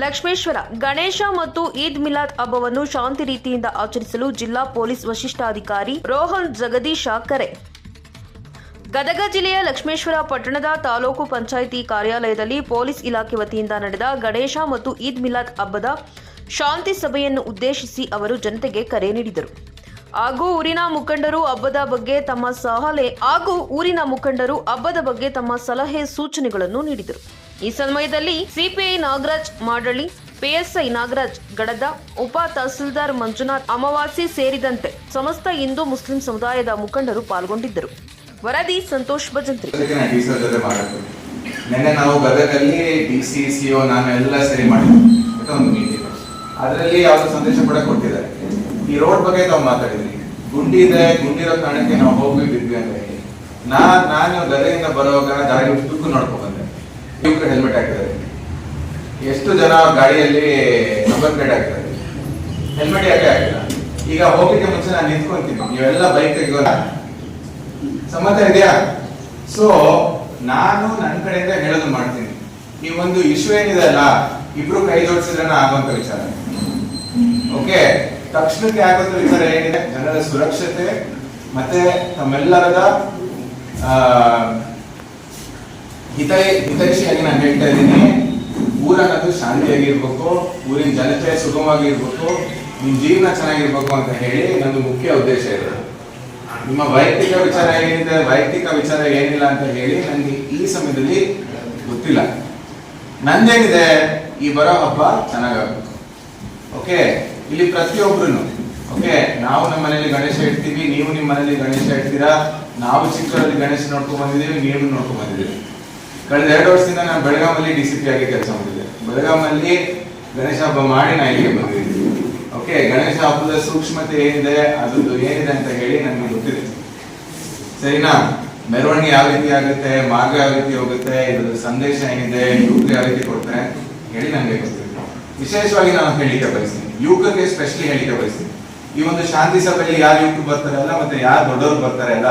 ಲಕ್ಷ್ಮೇಶ್ವರ, ಗಣೇಶ ಮತ್ತು ಈದ್ ಮಿಲಾದ್ ಹಬ್ಬವನ್ನು ಶಾಂತಿ ರೀತಿಯಿಂದ ಆಚರಿಸಲು ಜಿಲ್ಲಾ ಪೊಲೀಸ್ ವರಿಷ್ಠಾಧಿಕಾರಿ ರೋಹನ್ ಜಗದೀಶ ಕರೆ. ಗದಗ ಜಿಲ್ಲೆಯ ಲಕ್ಷ್ಮೇಶ್ವರ ಪಟ್ಟಣದ ತಾಲೂಕು ಪಂಚಾಯಿತಿ ಕಾರ್ಯಾಲಯದಲ್ಲಿ ಪೊಲೀಸ್ ಇಲಾಖೆ ವತಿಯಿಂದ ನಡೆದ ಗಣೇಶ ಮತ್ತು ಈದ್ ಮಿಲಾದ್ ಹಬ್ಬದ ಶಾಂತಿ ಸಭೆಯನ್ನು ಉದ್ದೇಶಿಸಿ ಅವರು ಜನತೆಗೆ ಕರೆ ನೀಡಿದರು. ಹಾಗೂ ಊರಿನ ಮುಖಂಡರು ಹಬ್ಬದ ಬಗ್ಗೆ ತಮ್ಮ ಸಲಹೆ ಹಾಗೂ ಊರಿನ ಮುಖಂಡರು ಹಬ್ಬದ ಬಗ್ಗೆ ತಮ್ಮ ಸಲಹೆ ಸೂಚನೆಗಳನ್ನು ನೀಡಿದರು. ಈ ಸಮಯದಲ್ಲಿ ಸಿಪಿಐ ನಾಗರಾಜ್ ಮಾಡಳ್ಳಿ ಪಿಎಸ್ಐ ನಾಗರಾಜ್, ಗಡದ ಉಪ ತಹಸೀಲ್ದಾರ್ ಮಂಜುನಾಥ್ ಅಮಾವಾಸಿ ಸೇರಿದಂತೆ ಸಮಸ್ತ ಹಿಂದೂ ಮುಸ್ಲಿಂ ಸಮುದಾಯದ ಮುಖಂಡರು ಪಾಲ್ಗೊಂಡಿದ್ದರು. ವರದಿ ಸಂತೋಷ್ ಭಜಂತ್ರಿ. ನಿನ್ನೆ ನಾವು ಗದಗಲ್ಲಿ ಡಿ ಸಿ ಸಿ ಒ ನಾನು ಎಲ್ಲ ಸರಿ ಮಾಡಿದ್ವಿ. ಅದರಲ್ಲಿ ಯಾವ್ದು ಸಂದೇಶ ಕೂಡ ಕೊಟ್ಟಿದ್ದಾರೆ. ಈ ರೋಡ್ ಬಗ್ಗೆ ನಾವು ಮಾತಾಡಿದ್ವಿ ಗುಂಡಿ ಇದೆ ಗುಂಡಿರೋ ಕಾರಣಕ್ಕೆ ನಾವು ಹೋಗಿ ಬಿದ್ವಿ ಅಂತ ಹೇಳಿ ನಾ ನಾನು ಗದಗಿಂದ ಬರುವಾಗ ದಾರಿ ಉದ್ದಕ್ಕೂ ನೋಡ್ಕೊಂಡ್ ಯುವಕರು ಹೆಲ್ಮೆಟ್ ಹಾಕಿದ್ದಾರೆ. ಎಷ್ಟು ಜನ ಗಾಡಿಯಲ್ಲಿ ನಂಬರ್ ಪ್ಲೇಟ್ ಹಾಕಿದ್ದಾರೆ. ಹೆಲ್ಮೆಟ್ ಯಾಕೆ ಹಾಕಿಲ್ಲ? ಈಗ ಹೋಗಲಿಕ್ಕೆ ಮುಂಚೆ ನಾನು ನಿಂತ್ಕೊಂತೀನಿ. ನೀವೆಲ್ಲ ಬೈಕ್ ತೆಗೆಯೋಣ ಸಮತ ಇದೆಯಾ? ಸೊ ನಾನು ನನ್ನ ಕಡೆಯಿಂದ ಹೇಳೋದು ಮಾಡ್ತೀನಿ. ಈ ಒಂದು ಇಶ್ಯೂ ಏನಿದೆ ಅಲ್ಲ, ಇಬ್ರು ಕೈ ಜೋಡಿಸಿದ್ರೆ ಆಗುವಂತ ವಿಚಾರ. ಓಕೆ ತಕ್ಷಣಕ್ಕೆ ಆಗುವಂತ ವಿಚಾರ ಏನಿದೆ? ಜನರ ಸುರಕ್ಷತೆ ಮತ್ತೆ ತಮ್ಮೆಲ್ಲರದ ಹಿತೈಷಿಯಾಗಿ ನಾನು ಹೇಳ್ತಾ ಇದ್ದೀನಿ. ಊರಾಗದು ಶಾಂತಿಯಾಗಿರ್ಬೇಕು, ಊರಿನ ಜನತೆ ಸುಗಮವಾಗಿರ್ಬೇಕು ನಿಮ್ಮ ಜೀವನ ಚೆನ್ನಾಗಿರ್ಬೇಕು ಅಂತ ಹೇಳಿ ನಂದು ಮುಖ್ಯ ಉದ್ದೇಶ ಇದೆ. ನಿಮ್ಮ ವೈಯಕ್ತಿಕ ವಿಚಾರ ಏನಿದೆ, ವೈಯಕ್ತಿಕ ವಿಚಾರ ಏನಿಲ್ಲ ಅಂತ ಹೇಳಿ ನನಗೆ ಈ ಸಮಯದಲ್ಲಿ ಗೊತ್ತಿಲ್ಲ. ನಂದೇನಿದೆ, ಈ ಬರೋ ಹಬ್ಬ ಚೆನ್ನಾಗಾಗಬೇಕು. ಓಕೆ? ಇಲ್ಲಿ ಪ್ರತಿಯೊಬ್ಬರು ಓಕೆ? ನಾವು ನಮ್ಮ ಮನೇಲಿ ಗಣೇಶ ಇಡ್ತೀವಿ, ನೀವು ನಿಮ್ಮ ಮನೇಲಿ ಗಣೇಶ ಇಡ್ತೀರಾ? ನಾವು ಚಿಕ್ಕದಲ್ಲಿ ಗಣೇಶ ನೋಡ್ಕೊಂಡು ಬಂದಿದ್ದೀವಿ, ನೀವು ನೋಡ್ಕೊಂಡು ಬಂದಿದ್ದೀವಿ ಕಳೆದ ಎರಡು ವರ್ಷದಿಂದ ನಾನು ಬೆಳಗಾಮಲ್ಲಿ ಡಿ ಸಿ ಪಿ ಆಗಿ ಕೆಲಸ ಮಾಡಿದ್ದೆ ಬೆಳಗಾಮಲ್ಲಿ ಗಣೇಶ ಹಬ್ಬ ಮಾಡಿ ನಾ ಇಲ್ಲಿಗೆ ಬಂದಿದ್ದೀನಿ. ಓಕೆ ಗಣೇಶ ಹಬ್ಬದ ಸೂಕ್ಷ್ಮತೆ ಏನಿದೆ ಅದ್ರದ್ದು ಏನಿದೆ ಅಂತ ಹೇಳಿ ನನಗೆ ಗೊತ್ತಿದೆ. ಸರಿನಾ? ಮೆರವಣಿಗೆ ಯಾವ ರೀತಿ ಆಗುತ್ತೆ, ಮಾರ್ಗ ಯಾವ ರೀತಿ ಹೋಗುತ್ತೆ ಇದ್ರ ಸಂದೇಶ ಏನಿದೆ ಯುವಕರು ಯಾವ ರೀತಿ ಕೊಡ್ತಾರೆ ಹೇಳಿ ನನಗೆ ಗೊತ್ತಿದೆ. ವಿಶೇಷವಾಗಿ ನಾನು ಹೇಳಿಕೆ ಬಯಸ್ತೀನಿ. ಯುವಕರಿಗೆ ಸ್ಪೆಷಲಿ ಹೇಳಿಕೆ ಬಯಸ್ತೀನಿ. ಈ ಒಂದು ಶಾಂತಿ ಸಭೆಯಲ್ಲಿ ಯಾರು ಯುವಕರು ಬರ್ತಾರೆ ಅಲ್ಲ, ಮತ್ತೆ ಯಾರು ದೊಡ್ಡವರು ಬರ್ತಾರೆ ಅಲ್ಲ